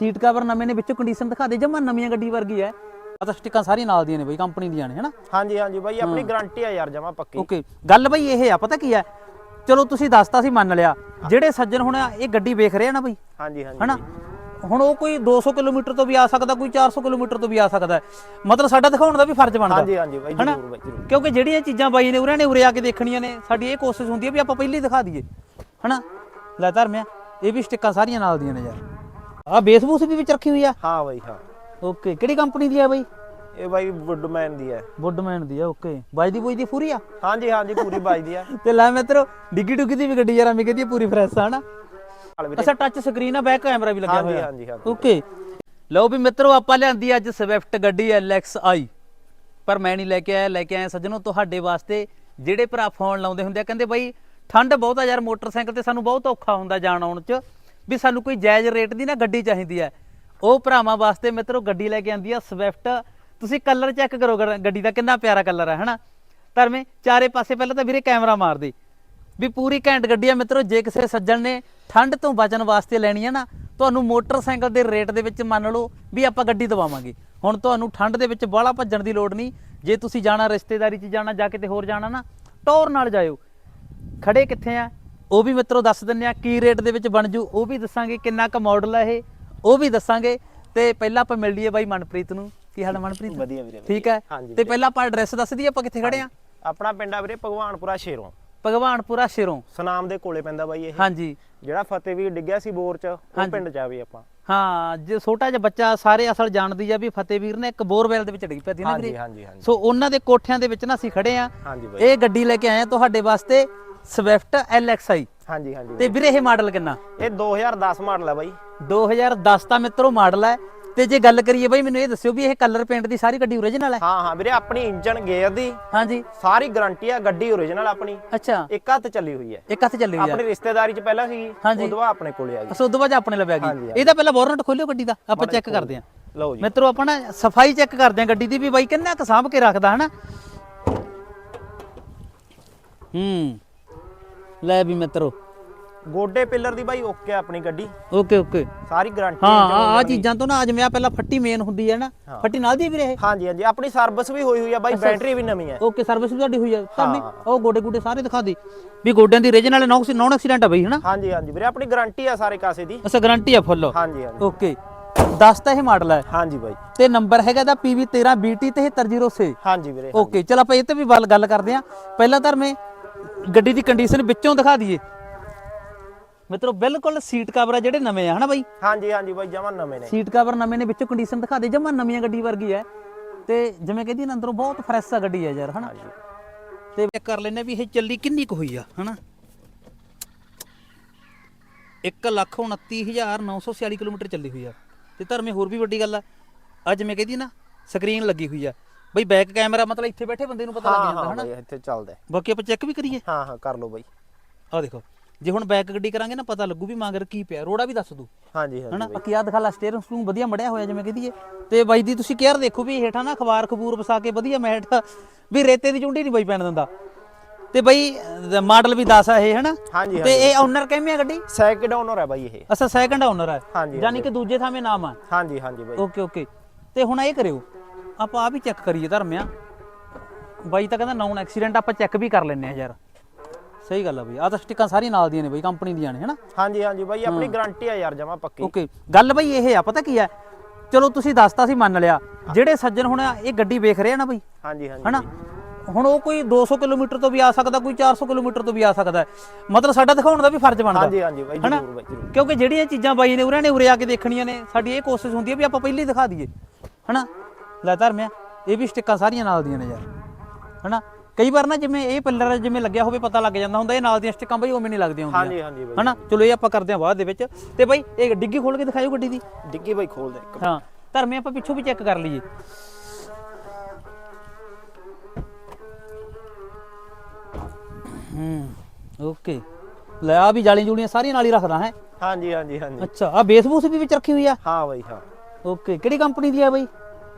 Seat cover ਨਵੇਂ ਨੇ ਵਿੱਚੋਂ ਕੰਡੀਸ਼ਨ ਦਿਖਾ ਦੇ ਜਮਾ ਨਵੀਆਂ ਗੱਡੀ ਵਰਗੀ ਹੈ ਆ ਤਾਂ ਸਟਿੱਕਾਂ ਸਾਰੀਆਂ ਨਾਲ ਦੀਆਂ ਨੇ ਬਈ ਕੰਪਨੀ ਦੀਆਂ ਨੇ ਹਨਾ? ਹਾਂਜੀ ਹਾਂਜੀ ਬਾਈ ਆਪਣੀ ਗਾਰੰਟੀ ਆ ਯਾਰ ਜਮਾ ਪੱਕੀ। ਓਕੇ ਗੱਲ ਬਈ ਇਹ ਆ ਪਤਾ ਕੀ ਹੈ ਚਲੋ ਤੁਸੀਂ ਦੱਸਤਾ ਸੀ ਮੰਨ ਲਿਆ। ਜਿਹੜੇ ਸੱਜਣ ਹੁਣ ਇਹ ਗੱਡੀ ਵੇਖ ਰਹੇ ਆ ਨਾ ਬਈ? ਹਾਂਜੀ ਹਾਂਜੀ ਹਨਾ? ਹੁਣ ਉਹ ਕੋਈ 200 ਕਿਲੋਮੀਟਰ ਤੋਂ ਵੀ ਆ ਸਕਦਾ ਕੋਈ 400 ਕਿਲੋਮੀਟਰ ਤੋਂ ਵੀ ਆ ਸਕਦਾ। ਮਤਲਬ ਸਾਡਾ ਦਿਖਾਉਣ ਦਾ ਵੀ ਫਰਜ਼ ਬਣਦਾ। ਹਾਂਜੀ ਹਾਂਜੀ ਬਾਈ? ਜ਼ਰੂਰ ਬਾਈ ਜ਼ਰੂਰ। ਕਿਉਂਕਿ ਜਿਹੜੀਆਂ ਚੀਜ਼ਾਂ ਬਾਈ ਨੇ ਉਰੇ ਨੇ ਉਰੇ ਆ ਕੇ ਦੇਖਣੀਆਂ ਨੇ ਸਾਡੀ ਇਹ ਕੋਸ਼ਿਸ਼ ਹੁੰਦੀ ਹੈ ਵੀ ਆਪਾਂ ਪਹਿਲੇ ਦਿਖਾ ਦਈਏ। ਹਨਾ? ਲੈ ਧਰਮਿਆ ਇਹ ਵੀ ਸਟਿੱਕਾਂ ਸਾਰੀਆਂ ਨਾਲ ਦੀਆਂ ਨੇ ਯਾਰ। ਆ ਬੇਸ ਬੂਸ ਵੀ ਵਿੱਚ ਰੱਖੀ ਹੋਈ ਆ? ਹਾਂ ਬਾਈ ਹਾਂ। ਓਕੇ ਕਿਹੜੀ ਕੰਪਨੀ ਦੀ ਆ ਬਾਈ? ਇਹ ਬਾਈ ਵੁੱਡਮੈਨ ਦੀ ਹੈ ਵੁੱਡਮੈਨ ਦੀ ਆ ਓਕੇ। ਬਾਈ ਦੀ ਬੋਈ ਦੀ ਪੂਰੀ ਆ? ਹਾਂਜੀ ਹਾਂਜੀ ਪੂਰੀ ਬਾਈ ਦੀ ਆ। ਤੇ ਲੈ ਮਿੱਤਰੋ ਡਿੱਗੀ ਡੁੱਗੀ ਦੀ ਵੀ ਗੱਡੀ ਯਾਰ ਅਮੀ ਕਹਿੰਦੀ ਪੂਰੀ ਫਰੈਸ਼ ਆ ਹਨਾ? ਅੱਛਾ ਟੱਚ ਸਕਰੀਨ ਆ ਬੈਕ ਕੈਮਰਾ ਵੀ ਲੱਗਿਆ ਹੋਇਆ। ਹਾਂਜੀ ਹਾਂਜੀ। ਓਕੇ। ਲਓ ਵੀ ਮਿੱਤਰੋ ਆਪਾਂ ਲਿਆਂਦੀ ਅੱਜ ਸਵਿਫਟ ਗੱਡੀ LXi ਪਰ ਮੈਂ ਨਹੀਂ ਲੈ ਕੇ ਆਇਆ ਲੈ ਕੇ ਆਇਆ ਸੱਜਣੋ ਤੁਹਾਡੇ ਵਾਸਤੇ। ਜਿਹੜੇ ਭਰਾ ਫੋਨ ਲਾਉਂਦੇ ਹੁੰਦੇ ਆ ਕਹਿੰਦੇ ਬਾਈ ਠੰਡ ਬਹੁਤ ਆ ਯਾਰ ਮੋਟਰਸਾਈਕਲ ਤੇ ਸਾਨੂੰ ਬਹੁਤ ਔਖਾ ਹੁੰਦਾ ਜਾਣ ਆਉਣ ਚ। ਵੀ ਸਾਨੂੰ ਕੋਈ ਜਾਇਜ਼ ਰੇਟ ਦੀ ਨਾ ਗੱਡੀ ਚਾਹੀਦੀ ਹੈ। ਉਹ ਭਰਾਵਾਂ ਵਾਸਤੇ ਮਿੱਤਰੋ ਗੱਡੀ ਲੈ ਕੇ ਆਂਦੀ ਆ ਸਵਿਫਟ ਤੁਸੀਂ ਕਲਰ ਚੈੱਕ ਕਰੋ ਗ- ਗੱਡੀ ਦਾ ਕਿੰਨਾ ਪਿਆਰਾ ਕਲਰ ਹੈ, ਹਨਾ? ਧਰਮੇ ਚਾਰੇ ਪਾਸੇ ਪਹਿਲਾਂ ਤਾਂ ਵੀਰੇ ਕੈਮਰਾ ਮਾਰ ਦੇ ਵੀ ਪੂਰੀ ਘੈਂਟ ਗੱਡੀ ਆ ਮਿੱਤਰੋ, ਜੇ ਕਿਸੇ ਸੱਜਣ ਨੇ ਠੰਡ ਤੋਂ ਬਚਣ ਵਾਸਤੇ ਲੈਣੀ ਹੈ ਨਾ, ਤੁਹਾਨੂੰ ਮੋਟਰਸਾਈਕਲ ਦੇ ਰੇਟ ਦੇ ਵਿੱਚ ਮੰਨ ਲਓ ਵੀ ਆਪਾਂ ਗੱਡੀ ਦਵਾਵਾਂਗੇ। ਹੁਣ ਤੁਹਾਨੂੰ ਠੰਡ ਦੇ ਵਿੱਚ ਬਾਹਲਾ ਭੱਜਣ ਦੀ ਲੋੜ ਨਹੀਂ। ਜੇ ਤੁਸੀਂ ਜਾਣਾ ਰਿਸ਼ਤੇਦਾਰੀ 'ਚ ਜਾਣਾ, ਜਾ ਕਿਤੇ ਹੋਰ ਜਾਣਾ ਨਾ, ਟੌਰ ਨਾਲ ਜਾਇਓ। ਖੜੇ ਕਿੱਥੇ ਆ? ਉਹ ਵੀ ਮਿੱਤਰੋ ਦੱਸ ਦਿੰਨੇ ਆ ਕੀ ਰੇਟ ਦੇ ਵਿੱਚ ਬਣ ਜੂ ਉਹ ਵੀ ਦੱਸਾਂਗੇ ਕਿੰਨਾ ਕੁ ਮਾਡਲ ਆ ਇਹ ਉਹ ਵੀ ਦੱਸਾਂਗੇ। ਤੇ ਪਹਿਲਾਂ ਆਪਾਂ ਮਿਲ ਲਈਏ ਬਾਈ ਮਨਪ੍ਰੀਤ ਨੂੰ। ਕੀ ਹਾਲ ਹੈ ਮਨਪ੍ਰੀਤ? ਵਧੀਆ ਵੀਰੇ ਠੀਕ ਹੈ? ਤੇ ਪਹਿਲਾਂ ਆਪਾਂ ਐਡਰੈਸ ਦੱਸ ਦਈਏ ਆਪਾਂ ਕਿੱਥੇ ਖੜੇ ਆ ਆਪਣਾ ਪਿੰਡ ਆ ਵੀਰੇ ਭਗਵਾਨਪੁਰਾ ਸ਼ੇਰੋਂ। ਭਗਵਾਨਪੁਰਾ ਸ਼ਿਰੋਂ। ਸਨਾਮ ਦੇ ਕੋਲੇ ਪੈਂਦਾ ਬਾਈ ਇਹ। ਹਾਂਜੀ। ਜਿਹੜਾ ਫਤਿਹਵੀਰ ਡਿੱਗਿਆ ਸੀ ਬੋਰ ਚ ਉਹ। ਪਿੰਡ ਚ ਆਪਾਂ। ਹਾਂ ਜੇ ਛੋਟਾ ਜਿਹਾ ਬੱਚਾ ਸਾਰੇ ਅਸਲ ਜਾਣਦੀ ਆ ਵੀ ਫਤਿਹਵੀਰ ਨੇ ਇੱਕ ਬੋਰਵੈਲ ਦੇ ਵਿੱਚ ਡਿੱਗ ਪਿਆ ਸੀ ਨਾ ਵੀਰੇ। ਹਾਂਜੀ ਹਾਂਜੀ। ਸੋ ਉਹਨਾਂ ਦੇ ਕੋਠਿਆਂ ਦੇ ਵਿੱਚ ਨਾ ਅਸੀਂ ਖੜੇ ਆ ਇਹ ਗੱਡੀ ਲੈ ਕੇ ਆਏ ਆ ਤੁਹਾਡੇ ਵਾਸਤੇ। ਸਵਿਫਟ LXi ਹਾਂਜੀ ਹਾਂਜੀ। ਤੇ ਵੀਰੇ ਇਹ ਮਾਡਲ ਕਿੰਨਾ? ਇਹ 2010 ਮਾਡਲ ਆ ਬਾਈ। 2010 ਦਾ ਮਿੱਤਰੋ ਮਾਡਲ ਹੈ ਤੇ ਜੇ ਗੱਲ ਕਰੀਏ ਬਾਈ ਮੈਨੂੰ ਇਹ ਦੱਸਿਓ ਵੀ ਇਹ ਕਲਰ ਪੇਂਟ ਦੀ ਸਾਰੀ ਗੱਡੀ ਓਰੀਜਨਲ ਹੈ ਹਾਂ ਹਾਂ ਵੀਰੇ ਆਪਣੀ ਇੰਜਨ ਗੇਅਰ ਦੀ ਹਾਂਜੀ। ਸਾਰੀ ਗਾਰੰਟੀ ਆ ਗੱਡੀ ਓਰੀਜਨਲ ਆਪਣੀ। ਅੱਛਾ। ਇੱਕ ਹੱਥ ਚੱਲੀ ਹੋਈ ਹੈ। ਇੱਕ ਹੱਥ ਚੱਲੀ ਹੋਈ ਆ। ਆਪਣੀ ਰਿਸ਼ਤੇਦਾਰੀ ਚ ਪਹਿਲਾਂ ਹਾਂਜੀ। ਉਦੋਂ ਬਾਅਦ ਆਪਣੇ ਕੋਲੇ ਆ ਗਈ। ਅਸੋ ਉਦੋਂ ਬਾਅਦ ਆਪਣੇ ਲਵੇ ਆ ਗਈ। ਇਹਦਾ ਪਹਿਲਾਂ ਬੋਰਨਟ ਖੋਲਿਓ ਗੱਡੀ ਦਾ ਆਪਾਂ ਚੈੱਕ ਕਰਦੇ ਹਾਂ। ਲਓ ਜੀ। ਮਿੱਤਰੋ ਆਪਾਂ ਨਾ ਸਫ਼ਾਈ ਚੈੱਕ ਕਰਦੇ ਹਾਂ ਗੱਡੀ ਦੀ ਵੀ ਬਾਈ ਕਿੰਨਾ ਕੁ ਸਾਂਭ ਕੇ ਰੱਖਦਾ ਹਨਾ? ਹੂੰ। ਲੈ ਵੀ ਮਿੱਤਰੋ। ਗੋਡੇ ਪਿੱਲਰ ਦੀ ਬਾਈ ਓਕੇ ਆ ਆਪਣੀ ਗੱਡੀ। Okay okay. ਸਾਰੀ ਗਾਰੰਟੀ ਹਾਂ ਆ ਆ ਚੀਜ਼ਾਂ ਤੋਂ ਨਾ ਜਿਵੇਂ ਆ ਪਹਿਲਾਂ ਫੱਟੀ ਮੇਨ ਹੁੰਦੀ ਹੈ ਨਾ। ਫੱਟੀ ਨਾਲ ਦੀ ਹੈ ਵੀਰੇ ਇਹ? ਹਾਂਜੀ ਹਾਂਜੀ। ਆਪਣੀ ਸਰਵਿਸ ਵੀ ਹੋਈ ਹੋਈ ਆ ਬਾਈ ਬੈਟਰੀ ਵੀ ਨਵੀਂ ਹੈ ਓਕੇ ਸਰਵਿਸ ਵੀ ਤੁਹਾਡੀ ਹੋਈ ਹੈ। ਤੁਹਾਨੂੰ ਹਾਂ। ਉਹ ਗੋਡੇ ਗੋਡੇ ਸਾਰੇ ਦਿਖਾ ਦੇ। ਵੀ ਗੋਡਿਆਂ ਦੀ ਰੀਜਨਲ ਨੌਨ ਨੌਨ ਐਕਸੀਡੈਂਟ ਆ ਬਈ ਹਨਾ? ਹਾਂਜੀ ਹਾਂਜੀ। ਵੀਰੇ ਆਪਣੀ ਗਾਰੰਟੀ ਆ ਸਾਰੇ ਕਾਸੇ ਦੀ। ਅਸਾ ਗਾਰੰਟੀ ਆ ਫੁੱਲ ਹਾਂਜੀ ਹਾਂਜੀ। ਓਕੇ। 10 ਤਾਂ ਇਹ ਮਾਡਲ ਹੈ ਹਾਂਜੀ ਬਾਈ। ਤੇ ਨੰਬਰ ਹੈਗਾ ਦਾ PV13 BT 7306 ਹਾਂਜੀ ਵੀਰੇ ਓਕੇ ਚਲ ਆਪਾਂ ਇਹ ਤੇ ਵੀ ਗੱਲ ਗੱਲ ਕਰਦੇ ਆ। ਪਹਿਲਾਂ ਧਰਮੇ ਗੱਡੀ ਦੀ ਕੰਡੀਸ਼ਨ ਵਿੱਚੋਂ ਦਿਖਾ ਦਈਏ। ਮਿੱਤਰੋ ਬਿਲਕੁਲ ਸੀਟ ਕਵਰ ਆ ਜਿਹੜੇ ਨਵੇਂ ਆ ਹਨਾ ਬਾਈ? ਹਾਂਜੀ ਹਾਂਜੀ ਬਾਈ ਜਮਾ ਨਵੇਂ ਨੇ। ਸੀਟ ਕਵਰ ਨਵੇਂ ਨੇ ਵਿੱਚੋਂ ਕੰਡੀਸ਼ਨ ਦਿਖਾ ਦੇ ਜਮਾ ਨਵੀਆਂ ਗੱਡੀ ਵਰਗੀ ਹੈ ਤੇ ਜਿਵੇਂ ਕਹਿੰਦੀ ਨਾ ਅੰਦਰੋਂ ਬਹੁਤ ਫਰੈਸ਼ ਆ ਗੱਡੀ ਹੈ ਯਾਰ ਹਨਾ? ਤੇ ਚੈੱਕ ਕਰ ਲੈਨੇ ਵੀ ਇਹ ਚੱਲੀ ਕਿੰਨੀ ਕੁ ਹੋਈ ਆ ਹਨਾ? 129946 ਕਿਲੋਮੀਟਰ ਚੱਲੀ ਹੋਈ ਆ। ਤੇ ਧਰਮੇ ਹੋਰ ਵੀ ਵੱਡੀ ਗੱਲ ਆ। ਅੱਜ ਮੈਂ ਕਹਿੰਦੀ ਨਾ ਸਕਰੀਨ ਲੱਗੀ ਹੋਈ ਆ। ਬਈ ਬੈਕ ਕੈਮਰਾ ਮਤਲਬ ਇੱਥੇ ਬੈਠੇ ਬੰਦੇ ਨੂੰ ਪਤਾ ਲੱਗ ਜਾਂਦਾ ਹਾਂ ਹਨਾ? ਬਾਈ ਇੱਥੇ ਚੱਲਦਾ ਹੈ। ਬਾਕੀ ਆਪਾਂ ਚੈੱਕ ਵੀ ਕਰੀਏ। ਹਾਂ ਹਾਂ ਕਰ ਲਓ ਬਾਈ। ਆ ਦੇਖੋ ਜੇ ਹੁਣ ਬੈਕ ਗੱਡੀ ਕਰਾਂਗੇ ਨਾ ਪਤਾ ਲੱਗੂ ਵੀ ਮਗਰ ਕੀ ਪਿਆ। ਰੋੜਾ ਵੀ ਦੱਸ ਦੂ। ਹਾਂਜੀ ਹਾਂਜੀ ਹਨਾ? ਬਾਕੀ ਆ ਦਿਖਾ ਲਾ ਸਟੀਅਰਿੰਗ ਸਟੂਮ ਵਧੀਆ ਮੜਿਆ ਹੋਇਆ ਜਿਵੇਂ ਕਹਦੀਏ ਤੇ ਬਾਈ ਦੀ ਤੁਸੀਂ ਕੇਅਰ ਦੇਖੋ ਵੀ ਹੇਠਾਂ ਨਾ ਅਖਬਾਰ ਖਬੂਰ ਵਸਾ ਕੇ ਵਧੀਆ ਮੈਟ ਵੀ ਰੇਤੇ ਦੀ ਚੁੰਡੀ ਨਹੀਂ ਬਾਈ ਪੈਣ ਦਿੰਦਾ। ਤੇ ਬਾਈ ਮਾਡਲ ਵੀ 10 ਆ ਇਹ ਹਨਾ? ਹਾਂਜੀ ਤੇ ਇਹ ਓਨਰ ਕਿਵੇਂ ਆ ਗੱਡੀ? ਸੈਕਿੰਡ ਓਨਰ ਹੈ ਬਾਈ ਇਹ। ਅਸਾ ਸੈਕੰਡ ਓਨਰ ਹੈ ਹਾਂਜੀ, ਯਾਨੀ ਕਿ ਦੂਜੇ ਥਾਵੇਂ ਨਾਮ ਆ। ਹਾਂਜੀ ਹਾਂਜੀ ਬਾਈ। Okay okay. ਤੇ ਹੁਣ ਇਹ ਕਰਿਓ। ਆਪਾਂ ਆ ਵੀ ਚੈੱਕ ਕਰੀਏ ਧਰਮਿਆ। ਬਾਈ ਤਾਂ ਕਹਿੰਦਾ ਨਾਨ ਐਕਸੀਡੈਂਟ ਆਪਾਂ ਚੈੱਕ ਵੀ ਕਰ ਲੈਨੇ ਆ ਯਾਰ। ਸਹੀ ਗੱਲ ਆ ਬਈ ਆ ਤਾਂ ਸਟਿੱਕਾਂ ਸਾਰੀਆਂ ਨਾਲ ਦੀਆਂ ਨੇ ਬਈ ਕੰਪਨੀ ਦੀਆਂ ਨੇ ਹਨਾ? ਹਾਂਜੀ ਹਾਂਜੀ ਬਾਈ ਆਪਣੀ ਗਾਰੰਟੀ ਆ ਯਾਰ ਜਮਾ ਪੱਕੀ। ਓਕੇ ਗੱਲ ਬਈ ਇਹ ਆ ਪਤਾ ਕੀ ਹੈ ਚਲੋ ਤੁਸੀਂ ਦੱਸਤਾ ਸੀ ਮੰਨ ਲਿਆ ਜਿਹੜੇ ਸੱਜਣ ਹੁਣ ਇਹ ਗੱਡੀ ਵੇਖ ਰਹੇ ਆ ਨਾ ਬਈ ਹਾਂਜੀ ਹਾਂਜੀ ਹਨਾ? ਹੁਣ ਉਹ ਕੋਈ 200 ਕਿਲੋਮੀਟਰ ਤੋਂ ਵੀ ਆ ਸਕਦਾ ਕੋਈ 400 ਕਿਲੋਮੀਟਰ ਤੋਂ ਵੀ ਆ ਸਕਦਾ। ਮਤਲਬ ਸਾਡਾ ਦਿਖਾਉਣ ਦਾ ਵੀ ਫਰਜ਼ ਬਣਦਾ। ਹਾਂਜੀ ਹਾਂਜੀ ਬਾਈ? ਜ਼ਰੂਰ ਬਾਈ ਜ਼ਰੂਰ। ਕਿਉਂਕਿ ਜਿਹੜੀਆਂ ਚੀਜ਼ਾਂ ਬਾਈ ਨੇ ਉਰੇ ਨੇ ਉਰੇ ਆ ਕੇ ਦੇਖਣੀਆਂ ਨੇ ਸਾਡੀ ਇਹ ਕੋਸ਼ਿਸ਼ ਹੁੰਦੀ ਹੈ ਵੀ ਆਪਾਂ ਪਹਿਲੇ ਹੀ ਦਿਖਾ ਦਈਏ ਹਨਾ? ਲੈ ਧਰਮਿਆ ਇਹ ਵੀ ਸਟਿੱਕਾਂ ਸਾਰੀਆਂ ਨਾਲ ਦੀਆਂ ਨੇ ਯਾਰ ਹਨਾ? ਕਈ ਵਾਰ ਨਾ ਜਿਵੇਂ ਇਹ ਪਿੱਲਰ ਜਿਵੇਂ ਲੱਗਿਆ ਹੋਵੇ ਪਤਾ ਲੱਗ ਜਾਂਦਾ ਹੁੰਦਾ ਇਹ ਨਾਲ ਦੀਆਂ ਸਟਿੱਕਾਂ ਬਾਈ ਉਵੇਂ ਨਹੀਂ ਲੱਗਦੀਆਂ ਹੁੰਦੀਆਂ ਹਾਂਜੀ ਹਾਂਜੀ ਬਾਈ। ਹਨਾ? ਚਲੋ ਇਹ ਆਪਾਂ ਕਰਦੇ ਹਾਂ ਬਾਅਦ ਦੇ ਵਿੱਚ ਤੇ ਬਾਈ ਇਹ ਡਿੱਗੀ ਖੋਲ ਕੇ ਦਿਖਾਇਓ ਗੱਡੀ ਦੀ। ਡਿੱਗੀ ਬਾਈ ਖੋਲ ਦੇ ਇੱਕ ਹਾਂ ਧਰਮੇ ਆਪਾਂ ਪਿੱਛੋਂ ਵੀ ਚੈੱਕ ਕਰ ਲਈਏ। ਹੂੰ ਓਕੇ। ਲੈ ਆ ਵੀ ਜਾਲੀ ਜੂਲੀਆਂ ਸਾਰੀਆਂ ਨਾਲ ਹੀ ਰੱਖਦਾ ਹੈ? ਹਾਂਜੀ ਹਾਂਜੀ ਹਾਂਜੀ। ਅੱਛਾ ਆ ਬੇਸ ਬੂਸ ਵੀ ਵਿੱਚ ਰੱਖੀ ਹੋਈ ਆ? ਹਾਂ ਬਾਈ ਹਾਂ। ਓਕੇ ਕਿਹੜੀ ਕੰਪਨੀ ਦੀ ਆ ਬਾਈ?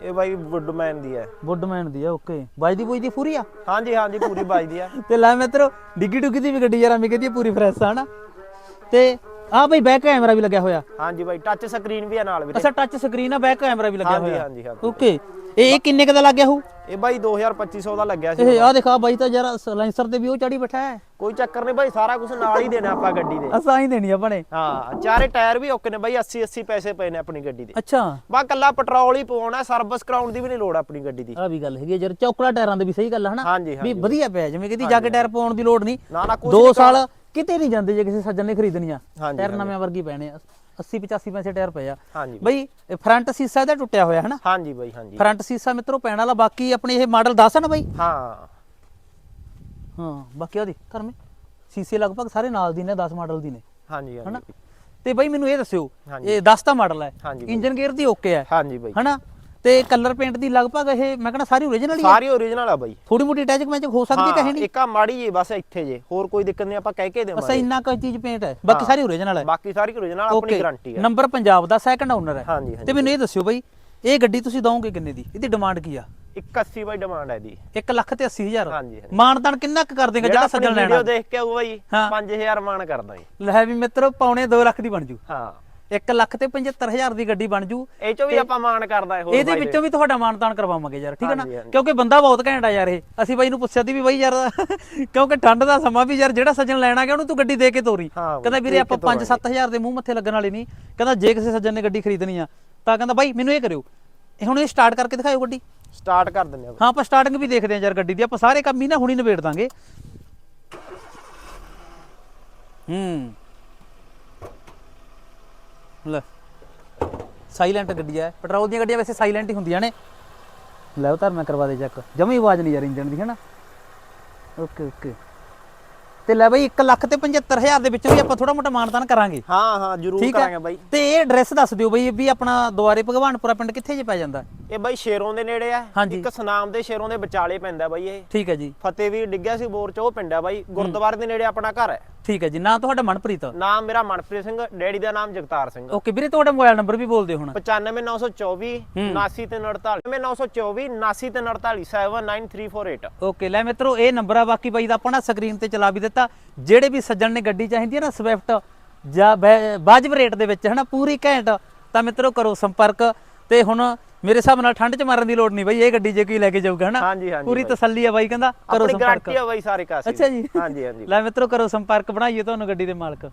ਇਹ ਬਾਈ ਵੁੱਡਮੈਨ ਦੀ ਹੈ। ਵੁੱਡਮੈਨ ਦੀ ਆ ਓਕੇ ਬਾਈ ਦੀ ਬੂਈ ਦੀ ਪੂਰੀ ਆ? ਹਾਂਜੀ ਹਾਂਜੀ ਪੂਰੀ ਬਾਈ ਦੀ ਆ। ਤੇ ਲੈ ਮਿੱਤਰੋ ਡਿੱਗੀ ਡੁੱਗੀ ਦੀ ਵੀ ਗੱਡੀ ਯਾਰ ਮੈਂ ਕਹਿੰਦੀ ਪੂਰੀ ਫਰੈਸ਼ ਆ ਹਨਾ? ਤੇ ਆ ਬਈ ਬੈਕ ਕੈਮਰਾ ਵੀ ਲੱਗਿਆ ਹੋਇਆ। ਹਾਂਜੀ ਬਾਈ ਟੱਚ ਸਕਰੀਨ ਵੀ ਆ ਨਾਲ ਵੀਰੇ। ਅੱਛਾ ਟੱਚ ਸਕਰੀਨ ਆ ਬੈਕ ਕੈਮਰਾ ਵੀ ਲੱਗਿਆ ਹੋਇਆ। ਹਾਂਜੀ ਹਾਂਜੀ। ਓਕੇ ਇਹ ਇਹ ਕਿੰਨੇ ਕ ਦਾ ਲੱਗ ਗਿਆ ਹੋ ਇਹ ਬਾਈ 2250 ਦਾ ਲੱਗਿਆ ਸੀ ਇਹ ਆ ਦੇਖਾ ਬਾਈ ਤਾਂ ਜਰਾ ਸਲੈਂਸਰ ਤੇ ਵੀ ਉਹ ਚੜੀ ਬੈਠਾ ਹੈ। ਕੋਈ ਚੱਕਰ ਨਹੀਂ ਬਾਈ ਸਾਰਾ ਕੁਝ ਨਾਲ ਹੀ ਦੇਣਾ ਆਪਾਂ ਗੱਡੀ ਦੇ। ਅਸਾਂ ਹੀ ਦੇਣੀ ਆਪਾਂ ਨੇ ਹਾਂ ਚਾਰੇ ਟਾਇਰ ਵੀ ਓਕੇ ਨੇ ਬਾਈ 80 80 ਪੈਸੇ ਪਏ ਨੇ ਆਪਣੀ ਗੱਡੀ ਦੇ। ਅੱਛਾ। ਬਾ ਕੱਲਾ ਪੈਟਰੋਲ ਹੀ ਪਵਾਉਣਾ ਸਰਵਿਸ ਕਰਾਉਣ ਦੀ ਵੀ ਨਹੀਂ ਲੋੜ ਆਪਣੀ ਗੱਡੀ ਦੀ। ਆ ਵੀ ਗੱਲ ਹੈਗੀ ਹੈ ਜਰ ਚੌਕੜਾ ਟਾਇਰਾਂ ਦੇ ਵੀ ਸਹੀ ਗੱਲ ਹੈ ਹਨਾ? ਵੀ ਵਧੀਆ ਪਿਆ ਜਿਵੇਂ ਕਿਤੇ ਜਾ ਕੇ ਟਾਇਰ ਪਾਉਣ ਦੀ ਲੋੜ ਨਹੀਂ। ਨਾ ਨਾ 2 ਸਾਲ ਕਿਤੇ ਨਹੀਂ ਜਾਂਦੇ ਜੇ ਕਿਸੇ ਸੱਜਣ ਨੇ ਖਰੀਦਣੀ ਆ ਹਾਂਜੀ, ਟਾਇਰ। ਨਵੇਂ ਵਰਗੀ ਪੈਣੇ ਆ। 80 85 ਪੈਸੇ ਟਾਇਰ ਪਏ ਆ। ਹਾਂਜੀ। ਬਈ ਫਰੰਟ ਸੀਸਾ ਇਹਦਾ ਟੁੱਟਿਆ ਹੋਇਆ ਹਨਾ? ਹਾਂਜੀ ਬਾਈ ਹਾਂਜੀ। ਫਰੰਟ ਸੀਸਾ ਮਿੱਤਰੋ ਪੈਣ ਵਾਲਾ ਬਾਕੀ ਆਪਣੇ ਇਹ ਮਾਡਲ 10 ਆ ਨਾ ਬਈ। ਹਾਂ। ਹਾਂ ਬਾਕੀ ਉਹਦੀ ਧਰਮੇ ਸੀਸੇ ਲਗਭਗ ਸਾਰੇ ਨਾਲ ਦੀ ਨੇ 10 ਮਾਡਲ ਦੀ ਨੇ। ਹਾਂਜੀ ਹਨਾ? ਹਾਂਜੀ ਤੇ ਬਈ ਮੈਨੂੰ ਇਹ ਦੱਸਿਓ। ਇਹ 10 ਦਾ ਮਾਡਲ ਹੈ ਹਾਂਜੀ ਬਾਈ। ਇੰਜਨ ਗੇਅਰ ਦੀ ਓਕੇ ਹੈ। ਹਾਂਜੀ ਬਾਈ। ਹਨਾ? ਤੇ ਕਲਰ ਪੇਂਟ ਦੀ ਲਗਭਗ ਇਹ ਮੈਂ ਕਹਿੰਦਾ ਸਾਰੀ ਓਰੀਜਨਲ ਹੀ ਹੈ? ਸਾਰੀ ਓਰੀਜਨਲ ਆ ਬਾਈ। ਥੋੜੀ ਮੋਟੀ ਅਟੈਚ ਮੈਚ ਹੋ ਸਕਦੀ ਹਾਂ, ਕਹੇ ਨਹੀਂ ਇੱਕ ਆ ਮਾੜੀ ਜੀ ਬਸ ਇੱਥੇ ਜੇ। ਹੋਰ ਕੋਈ ਦਿੱਕਤ ਨਹੀਂ ਆਪਾਂ ਕਹਿ ਕੇ ਦੇਵਾਂਗੇ। ਇੰਨਾ ਕੁ ਚੀਜ਼ ਪੇਂਟ ਹੈ। ਬਾਕੀ ਹਾਂ। ਸਾਰੀ ਓਰੀਜਨਲ ਹੈ। ਬਾਕੀ ਸਾਰੀ ਓਰੀਜਨਲ ਆਪਣੀ ਗਾਰੰਟੀ ਹੈ। ਨੰਬਰ ਪੰਜਾਬ ਦਾ ਸੈਕੰਡ ਓਨਰ ਹੈ। ਹਾਂਜੀ ਤੇ ਮੈਨੂੰ ਇਹ ਦੱਸਿਓ ਬਈ ਇਹ ਗੱਡੀ ਤੁਸੀਂ ਦਵੋਗੇ ਕਿੰਨੇ ਦੀ? ਇਹਦੀ ਡਿਮਾਂਡ ਕੀ ਆ? 81 ਬਾਈ ਡਿਮਾਂਡ ਹੈ ਦੀ 1 ਲੱਖ ਤੇ 80 ਹਜ਼ਾਰ। ਹਾਂਜੀ, ਹਾਂਜੀ। ਮਾਨਤਾਨ ਕਿੰਨਾ ਕੁ ਕਰ ਦੇਗਾ? ਜਿਹੜਾ ਸੱਜਣ ਲੈਣਾ ਵੀਡੀਓ ਦੇਖ ਕੇ ਆਊ ਬਾਈ ਹਾਂ। 5000 ਮਾਨ ਕਰਦਾ ਜੀ। ਲੈ ਵੀ ਮਿੱਤਰੋ ਪੌਣੇ 2 ਲੱਖ ਦੀ ਬਣ ਜੂ। ਹਾਂ। 1 ਲੱਖ ਤੇ 75000 ਦੀ ਗੱਡੀ ਬਣ ਜੂ। ਇਹ ਚੋਂ ਵੀ ਆਪਾਂ ਮਾਨ ਕਰਦਾ ਇਹ ਹੋਰ ਇਹਦੇ ਬਾਈ ਦੇ। ਵਿੱਚੋਂ ਵੀ ਤੁਹਾਡਾ ਮਾਨਤਾਨ ਕਰਵਾਵਾਂਗੇ ਯਾਰ ਠੀਕ ਹੈ ਨਾ? ਹਾਂਜੀ, ਹਾਂਜੀ। ਕਿਉਂਕਿ ਬੰਦਾ ਬਹੁਤ ਘੈਂਟ ਆ ਯਾਰ ਇਹ। ਅਸੀਂ ਬਾਈ ਨੂੰ ਪੁੱਛਿਆ ਸੀ ਵੀ ਬਾਈ ਯਾਰ ਕਿਉਂਕਿ ਠੰਡ ਦਾ ਸਮਾਂ ਵੀ ਯਾਰ ਜਿਹੜਾ ਸੱਜਣ ਲੈਣਾ ਗਿਆ ਉਹਨੂੰ ਤੂੰ ਗੱਡੀ ਦੇ ਕੇ ਤੋਰੀ। ਹਾਂ ਕਹਿੰਦਾ ਵੀਰੇ ਦੇ ਆਪਾਂ ਤੋਰਾਂਗੇ। 5-7000 ਦੇ ਮੂੰਹ ਮੱਥੇ ਲੱਗਣ ਵਾਲੇ ਨਹੀਂ। ਕਹਿੰਦਾ ਜੇ ਕਿਸੇ ਸੱਜਣ ਨੇ ਗੱਡੀ ਖਰੀਦਣੀ ਆ ਤਾਂ ਕਹਿੰਦਾ ਬਾਈ ਮੈਨੂੰ ਇਹ ਕਰਿਓ। ਇਹ ਹੁਣ ਇਹ ਸਟਾਰਟ ਕਰਕੇ ਦਿਖਾਇਓ ਗੱਡੀ। ਸਟਾਰਟ ਕਰ ਦਿੰਦੇ ਆ। ਹਾਂ, ਆਪਾਂ ਸਟਾਰਟਿੰਗ ਵੀ ਦੇਖਦੇ ਹਾਂ ਯਾਰ ਗੱਡੀ ਦੀ। ਆਪਾਂ ਸਾਰੇ ਕੰਮ ਹੀ ਨਾ ਹੁਣੀ ਨਿਬੇੜ ਦਾਂਗੇ। ਹੂੰ। ਲੈ। ਸਾਇਲੈਂਟ ਗੱਡੀ ਹੈ ਪੈਟਰੋਲ ਦੀਆਂ ਗੱਡੀਆਂ ਵੈਸੇ ਸਾਇਲੈਂਟ ਹੀ ਹੁੰਦੀਆਂ ਨੇ। ਲੈ ਉਤਾਰ ਮੈਂ ਕਰਵਾ ਦੇ ਚੈੱਕ। ਜਮੀ ਆਵਾਜ਼ ਨਹੀਂ ਯਾਰ ਇੰਜਨ ਦੀ ਹੈ ਓਕੇ ਓਕੇ। ਤੇ ਲੈ ਬਈ 1 ਲੱਖ ਤੇ 75000 ਦੇ ਵਿੱਚੋਂ ਵੀ ਆਪਾਂ ਥੋੜਾ ਮੋਟਾ ਮਾਨਤਾਨ ਕਰਾਂਗੇ। ਹਾਂ ਹਾਂ ਜ਼ਰੂਰ ਠੀਕ ਕਰਾਂਗੇ ਬਾਈ। ਤੇ ਇਹ ਐਡਰੈਸ ਦੱਸ ਦਿਓ ਬਈ ਵੀ ਆਪਣਾ ਦੁਆਰੇ ਭਗਵਾਨਪੁਰਾ ਪਿੰਡ ਕਿੱਥੇ ਜੇ ਪੈ ਜਾਂਦਾ। ਇਹ ਬਾਈ ਸ਼ੇਰੋਂ ਦੇ ਨੇੜੇ ਆ। ਇੱਕ ਸਨਾਮ ਦੇ ਸ਼ੇਰੋਂ ਦੇ ਵਿਚਾਲੇ ਪੈਂਦਾ ਬਾਈ ਇਹ। ਠੀਕ ਹੈ ਜੀ। ਫਤਿਹਵੀਰ ਡਿੱਗਿਆ ਸੀ ਬੋਰ ਚ ਉਹ ਪਿੰਡ ਆ ਬਾਈ। ਗੁਰਦੁਆਰੇ ਦੇ ਨੇੜੇ ਆਪਣਾ ਘਰ ਹੈ। ਠੀਕ ਹੈ ਜੀ। ਨਾਂ ਤੁਹਾਡਾ ਮਨਪ੍ਰੀਤ? ਨਾਮ ਮੇਰਾ ਮਨਪ੍ਰੀਤ ਸਿੰਘ ਡੈਡੀ ਦਾ ਨਾਮ ਜਗਤਾਰ ਸਿੰਘ। ਓਕੇ ਵੀਰੇ ਤੁਹਾਡਾ ਮੋਬਾਈਲ ਨੰਬਰ ਵੀ ਬੋਲ ਦਿਓ ਹੁਣ 95924 ਹੂੰ। 79348 924 79348 79348 ਓਕੇ ਲੈ ਮਿੱਤਰੋ ਇਹ ਨੰਬਰ ਆ ਬਾਕੀ ਬਾਈ ਦਾ ਆਪਾਂ ਨਾ ਸਕਰੀਨ ਤੇ ਚਲਾ ਵੀ ਦਿੱਤਾ ਜਿਹੜੇ ਵੀ ਸੱਜਣ ਨੇ ਗੱਡੀ ਚਾਹੀਦੀ ਹੈ ਨਾ ਸਵਿਫਟ ਜਾਂ ਵਾਜਬ ਰੇਟ ਦੇ ਵਿੱਚ ਹਨਾ ਪੂਰੀ ਘੈਂਟ ਤਾਂ ਮਿੱਤਰੋ ਕਰੋ ਸੰਪਰਕ। ਤੇ ਹੁਣ ਮੇਰੇ ਹਿਸਾਬ ਨਾਲ ਠੰਡ ਚ ਮਾਰਨ ਦੀ ਲੋੜ ਨਹੀਂ ਬਾਈ ਇਹ ਗੱਡੀ ਜੇ ਕੋਈ ਲੈ ਕੇ ਜਾਊਗਾ ਹਨਾ? ਹਾਂਜੀ, ਹਾਂਜੀ ਪੂਰੀ। ਤਸੱਲੀ ਆ ਬਾਈ ਕਹਿੰਦਾ ਕਰੋ ਆਪਣੀ ਸੰਪਰਕ। ਗਾਰੰਟੀ ਆ ਬਾਈ ਸਾਰੇ ਕਾਸੇ ਅੱਛਾ ਜੀ। ਹਾਂਜੀ ਹਾਂਜੀ। ਲੈ ਮਿੱਤਰੋ ਕਰੋ ਸੰਪਰਕ ਬਣਾਈਏ ਤੁਹਾਨੂੰ ਗੱਡੀ ਦੇ ਮਾਲਕ।